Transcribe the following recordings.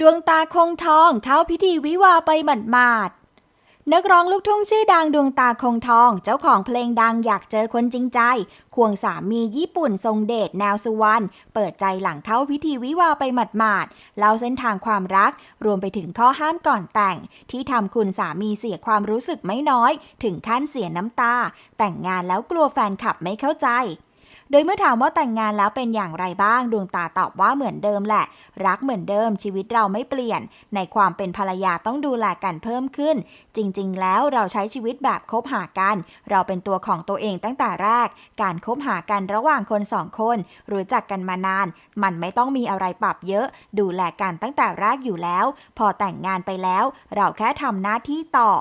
ดวงตาคงทองเข้าพิธีวิวาห์ไปหมาดๆนักร้องลูกทุ่งชื่อดังดวงตาคงทอง เจ้าของเพลงดังอยากเจอคนจริงใจ ควงสามีญี่ปุ่นทรงเดชแนวสุวรรณเปิดใจหลังเข้าพิธีวิวาห์ไปหมาดๆเล่าเส้นทางความรัก รวมไปถึงข้อห้ามก่อนแต่ง ที่ทำคุณสามีเสียความรู้สึกไม่น้อย ถึงขั้นเสียน้ำตา แต่งงานแล้วกลัวแฟนคลับไม่เข้าใจ โดยเมื่อถามว่าแต่งงานแล้วเป็นอย่างไรบ้างดวงตาตอบว่าเหมือนเดิมแหละ รักเหมือนเดิมชีวิตเราไม่เปลี่ยน ในความเป็นภรรยาต้องดูแลกันเพิ่มขึ้น จริง ๆ แล้วเราใช้ชีวิตแบบคบหากัน เราเป็นตัวของตัวเองตั้งแต่แรก การคบหากันระหว่างคนสองคน รู้จักกันมานาน มันไม่ต้องมีอะไรปรับเยอะ ดูแลกันตั้งแต่แรกอยู่แล้ว พอแต่งงานไปแล้ว เราแค่ทำหน้าที่ต่อ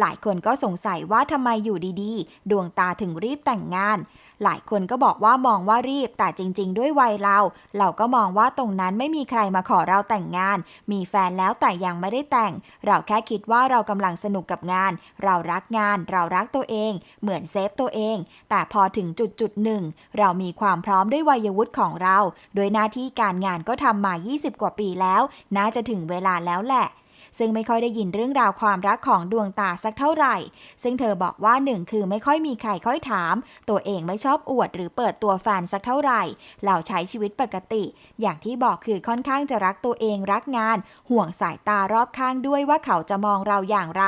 หลายคนก็สงสัยว่าทำไมอยู่ดีๆ ดวงตาถึงรีบแต่งงาน หลายคนก็บอกว่ามองว่ารีบแต่จริง ๆ ด้วยวัยเรา เราก็มองว่าตรงนั้นไม่มีใครมาขอเราแต่งงาน มีแฟนแล้วแต่ยังไม่ได้แต่ง เราแค่คิดว่าเรากำลังสนุกกับงาน เรารักงาน เรารักตัวเอง เหมือนเซฟตัวเอง แต่พอถึงจุดจุดๆหนึ่งเรามีความพร้อมด้วยวัยวุฒิของเรา โดยหน้าที่การงานก็ทำมา 20 กว่าปีแล้ว น่าจะถึงเวลาแล้วแหละ ซึ่งไม่ค่อยได้ยินเรื่องราวความรักของดวงตาสักเท่าไหร่ ซึ่งเธอบอกว่าหนึ่งคือไม่ค่อยมีใครค่อยถาม ตัวเองไม่ชอบอวดหรือเปิดตัวแฟนสักเท่าไหร่เราใช้ชีวิตปกติ อย่างที่บอกคือค่อนข้างจะรักตัวเองรักงาน ห่วงสายตารอบข้างด้วยว่าเขาจะมองเราอย่างไร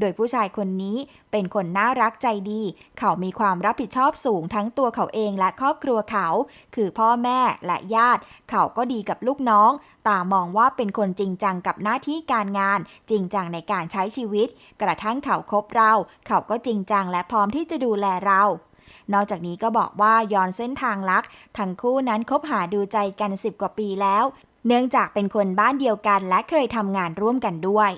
โดยผู้ชายคนนี้เป็นคนน่ารักใจดี เขามีความรับผิดชอบสูงทั้งตัวเขาเองและครอบครัวเขา คือพ่อแม่และญาติ เขาก็ดีกับลูกน้อง ตามองว่าเป็นคนจริงจังกับหน้าที่การงาน จริงจังในการใช้ชีวิต กระทั่งเขาคบเรา เขาก็จริงจังและพร้อมที่จะดูแลเรานอกจากนี้ก็บอกว่าย้อนเส้นทางรักทั้งคู่นั้นคบหาดูใจกัน 10 กว่าปีแล้ว เนื่องจากเป็นคนบ้านเดียวกันและเคยทำงานร่วมกันด้วย